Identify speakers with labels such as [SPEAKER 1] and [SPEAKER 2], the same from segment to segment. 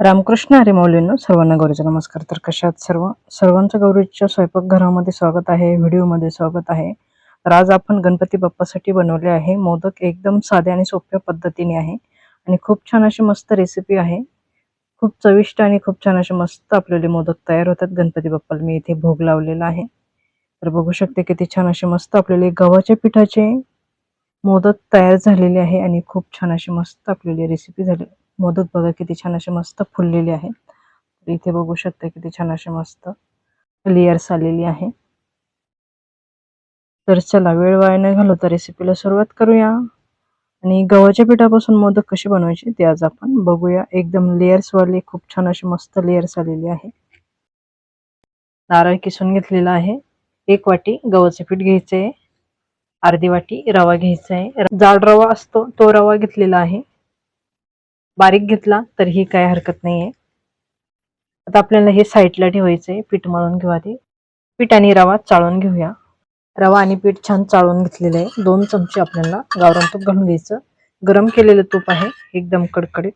[SPEAKER 1] रामकृष्ण हरी मौलींनो सर्वांना गौरीचा नमस्कार. तर कशात सर्व सर्वांचं गौरीच्या स्वयंपाकघरामध्ये स्वागत आहे व्हिडिओमध्ये स्वागत आहे. तर आज आपण गणपती बाप्पासाठी बनवले आहे मोदक एकदम साधे आणि सोप्या पद्धतीने आहे. आणि खूप छान अशी मस्त रेसिपी आहे. खूप चविष्ट आणि खूप छान असे मस्त आपल्याले मोदक तयार होतात. गणपती बाप्पाला मी इथे भोग लावलेला आहे. तर बघू शकते किती छान असे मस्त आपल्याला गव्हाच्या पिठाचे मोदक तयार झालेले आहे आणि खूप छान अशी मस्त आपल्याला रेसिपी झाली. मोदक बघा किती छान असे मस्त फुललेले आहेत इथे बघू शकता किती छान असे मस्त लेयर्स आलेली आहे. तर चला वेळ वाया न घालवता रेसिपीला सुरुवात करूया. आणि गव्हाच्या पिठापासून मोदक कसे बनवायचे ते आज आपण बघूया. एकदम लेअर्स वाले खूप छान असे मस्त लेयर्स आलेले आहे. नारळ किसून घेतलेला आहे. एक वाटी गव्हाचे पीठ घ्यायचे आहे अर्धी वाटी रवा घ्यायचा आहे जाड रवा असतो तो रवा घेतलेला आहे. बारीक घेतला तरीही काय हरकत नाहीये. आता आपल्याला हे साईडला ठेवायचंय पीठ मळून घेऊ आधी. पीठ आणि रवा चाळून घेऊया. रवा आणि पीठ छान चाळून घेतलेलं आहे. दोन चमचे आपल्याला गावरान तूप घालून घ्यायचं. गरम केलेलं तूप आहे एकदम कडकडीत.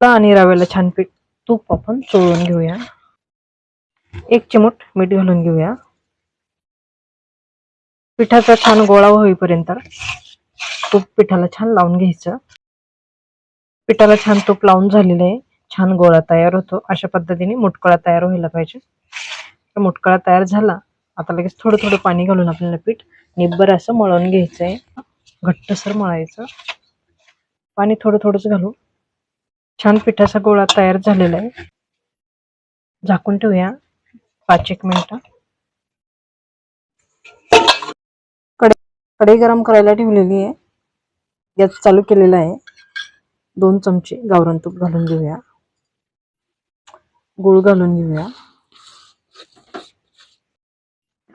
[SPEAKER 1] आणि रव्याला छान पीठ तूप आपण चोळून घेऊया. एक चिमूट मीठ घालून घेऊया. पिठाचा छान गोळा होईपर्यंत तूप पिठाला छान लावून घ्यायचं. पिठाला छान तूप लावून झालेलं आहे. छान गोळा तयार होतो. अशा पद्धतीने मुटकळा तयार व्हायला पाहिजे. तर मुटकळा तयार झाला. आता लगेच थोडं थोडं पाणी घालून आपल्याला पीठ निब्बर असं मळून घ्यायचं आहे घट्टसर मळायचं. पाणी थोडं थोडंच घालू. छान पिठाचा गोळा तयार झालेला आहे. झाकून ठेवूया. पाच एक मिनिटं. कडे कढई गरम करायला ठेवलेली आहे. गॅस चालू केलेला आहे. दोन चमचे गावरण तूप घालून घेऊया. गुळ घालून घेऊया.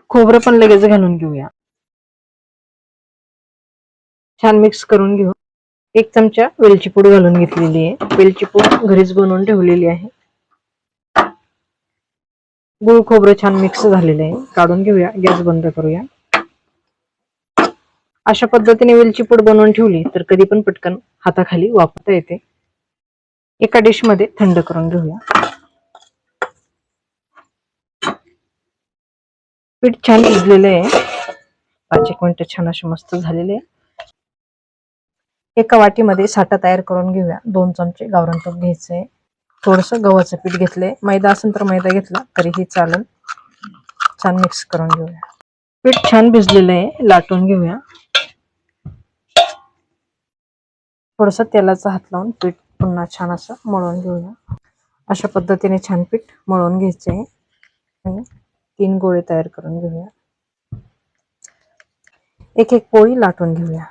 [SPEAKER 1] खोबरं पण लगेच घालून घेऊया. छान मिक्स करून घेऊ. एक चमचा वेलची पूड घालून घेतलेली आहे. वेलची पूड घरीच बनवून ठेवलेली आहे. गुळ खोबरं छान मिक्स झालेलं आहे. काढून घेऊया. गॅस बंद करूया. अशा पद्धतीने वेलची पूड बनवून ठेवली तर कधी पण पटकन हाताखाली वापरता येते. एका डिशमध्ये थंड करून घेऊया. पीठ छान भिजलेलं आहे. पाच एक मिनिटं छान असे मस्त झालेले आहे. एका वाटीमध्ये साठा तयार करून घेऊया. दोन चमचे गावरण तूप घ्यायचंय. थोडस गव्हाचं पीठ घेतलंय. मैदा असेल तर मैदा घेतला तरीही चालेल. छान मिक्स करून घेऊया. पीठ छान भिजलेलं आहे. लाटून घेऊया. थोडंसं तेलाचा हात लावून पीठ पुन्हा छान असं मळून घेऊया. अशा पद्धतीने छान पीठ मळून घ्यायचे आहे. आणि तीन गोळे तयार करून घेऊया. एक एक पोळी लाटून घेऊया.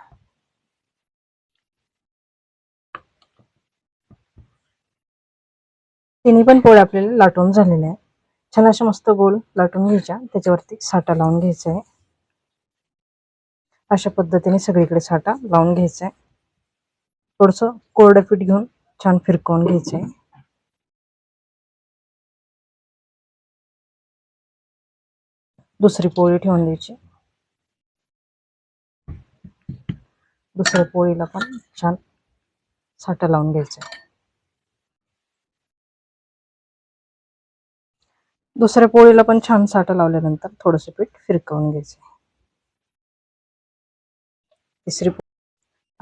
[SPEAKER 1] तिन्ही पण पोळ्या आपल्याला लाटून झालेल्या आहे छान अशा मस्त गोल लाटून घ्यायच्या. त्याच्यावरती साठा लावून घ्यायचा आहे. अशा पद्धतीने सगळीकडे साठा लावून घ्यायचा आहे. थोडस कोरडं पीठ घेऊन छान फिरकवून घ्यायचंय. दुसरी पोळी ठेवून द्यायची. दुसऱ्या पोळीला पण छान साठा लावून घ्यायचा दुसऱ्या पोळीला पण छान साठा लावल्यानंतर थोडस पीठ फिरकवून घ्यायचं तिसरी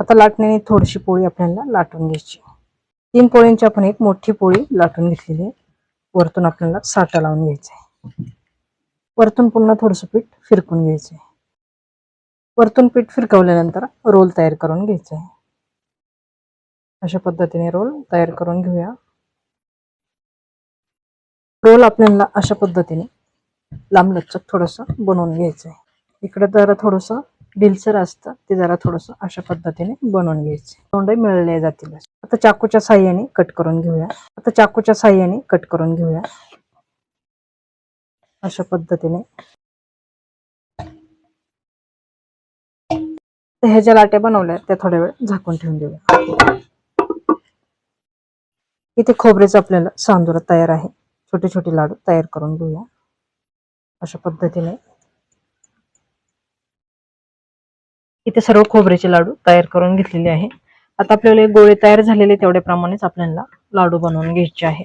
[SPEAKER 1] आता लाटण्याने थोडीशी पोळी आपल्याला लाटून घ्यायची. तीन पोळींची आपण एक मोठी पोळी लाटून घेतलेली आहे. वरतून आपल्याला साठा लावून घ्यायचा आहे. वरतून पुन्हा थोडंसं पीठ फिरकून घ्यायचं आहे. वरतून पीठ फिरकवल्यानंतर रोल तयार करून घ्यायचा आहे. अशा पद्धतीने रोल तयार करून घेऊया. रोल आपल्याला अशा पद्धतीने लांबलचक थोडंसं बनवून घ्यायचं आहे. इकडे जरा थोडंसं डिलसर असतं ते जरा थोडस अशा पद्धतीने बनवून घ्यायचे. तोंड मिळले जातील आता चाकूच्या साह्याने कट करून घेऊया. आता चाकूच्या साह्याने कट करून घेऊया. अशा पद्धतीने. ह्या ज्या लाट्या बनवल्या त्या थोड्या वेळ झाकून ठेवून देऊया. इथे खोबरेच आपल्याला सांदुरा तयार आहे. छोटे छोटे लाडू तयार करून घेऊया. अशा पद्धतीने. इथे सर्व खोबऱ्याचे लाडू तयार करून घेतलेले आहे. आता आपल्याला गोळे तयार झालेले तेवढ्या प्रमाणेच आपल्याला लाडू बनवून घ्यायचे आहे.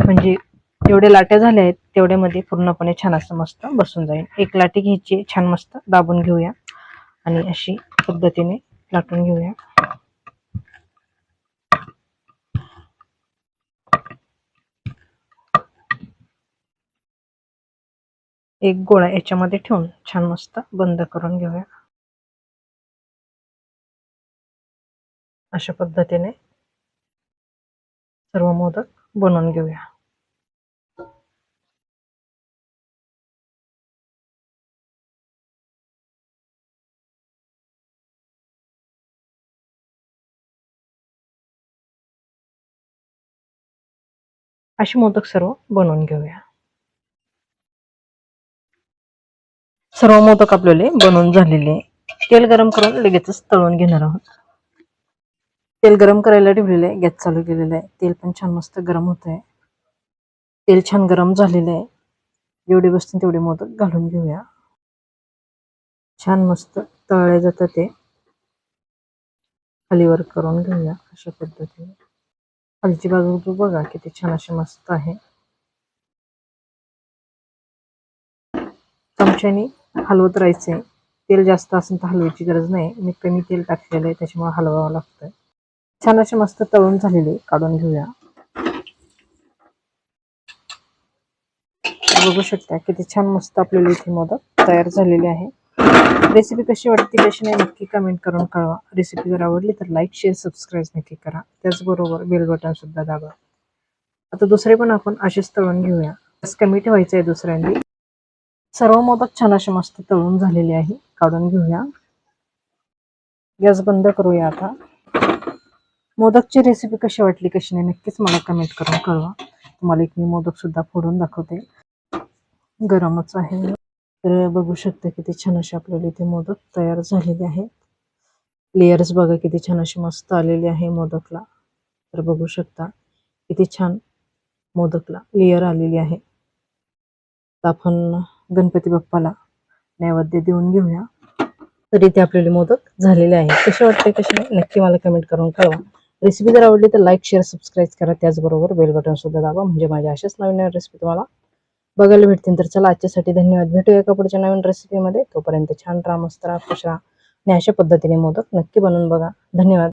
[SPEAKER 1] म्हणजे जेवढे लाट्या झाल्या आहेत तेवढ्यामध्ये पूर्णपणे छान असं मस्त बसून जाईल. एक लाटी घ्यायची छान मस्त दाबून घेऊया. आणि अशी पद्धतीने लाटून घेऊया. एक गोळा याच्यामध्ये ठेवून छान मस्त बंद करून घेऊया. अशा पद्धतीने सर्व मोदक बनवून घेऊया. अशी मोदक सर्व बनवून घेऊया. सर्व मोदक आपल्याला बनवून झालेले. तेल गरम करून लगेचच तळून घेणार आहोत. तेल गरम करायला ठेवलेलं आहे गॅस चालू केलेला आहे. तेल पण छान मस्त गरम होत आहे तेल छान गरम झालेलं आहे. जेवढे बसतील तेवढे मोदक घालून घेऊया. छान मस्त तळले जातं ते. खालीवर करून घेऊया अशा पद्धतीने. खालची बाजू तू बघा किती छान अशी मस्त आहे. चमच्याने हलवत राहायचंय. तेल जास्त असेल तर हलवायची गरज नाही. मी कमी तेल टाकलेलं आहे त्याच्यामुळे हलवावं लागतंय. छान असे मस्त तळून झालेले काढून घेऊया. बघू शकता किती छान मस्त आपल्याला इथे मोदक तयार झालेले आहे. रेसिपी कशी वाटते कशी नाही नक्की कमेंट करून कळवा. रेसिपी जर आवडली तर लाईक शेअर सबस्क्राईब नक्की करा. त्याचबरोबर बेल बटन सुद्धा दाबा. आता दुसरे पण आपण असेच तळून घेऊया. कमी ठेवायचं आहे दुसऱ्यांनी. सर्व मोदक छान असे मस्त तळून झालेले आहे. काढून घेऊया. गॅस बंद करूया आता. मोदकची रेसिपी कशी वाटली कशी नाही नक्कीच मला कमेंट करून कळवा. तुम्हाला एक मी मोदक सुद्धा फोडून दाखवते. गरमच आहे. तर बघू शकता किती छान असे आपल्याला इथे मोदक तयार झालेले आहेत. लेयर्स बघा किती छान अशी मस्त आलेली आहे मोदकला. तर बघू शकता किती छान मोदकला लेयर आलेली आहे. तर आपण गणपती बाप्पाला नैवेद्य देऊन घेऊया. तर इथे आपल्याला मोदक झालेले आहे कसे वाटते कसे नाही नक्की मला कमेंट करून कळवा. रेसिपी जर आवडली तर लाईक शेअर सबस्क्राईब करा. त्याचबरोबर बेल बटन सुद्धा दाबा. म्हणजे माझ्या अशाच नवीन नवीन रेसिपी तुम्हाला बघायला भेटतील. तर चला आजच्यासाठी धन्यवाद. भेटूया एका पुढच्या नवीन रेसिपीमध्ये तोपर्यंत छान राहा मस्त राहा खुश राहा. आणि अशा पद्धतीने मोदक नक्की बनवून बघा. धन्यवाद.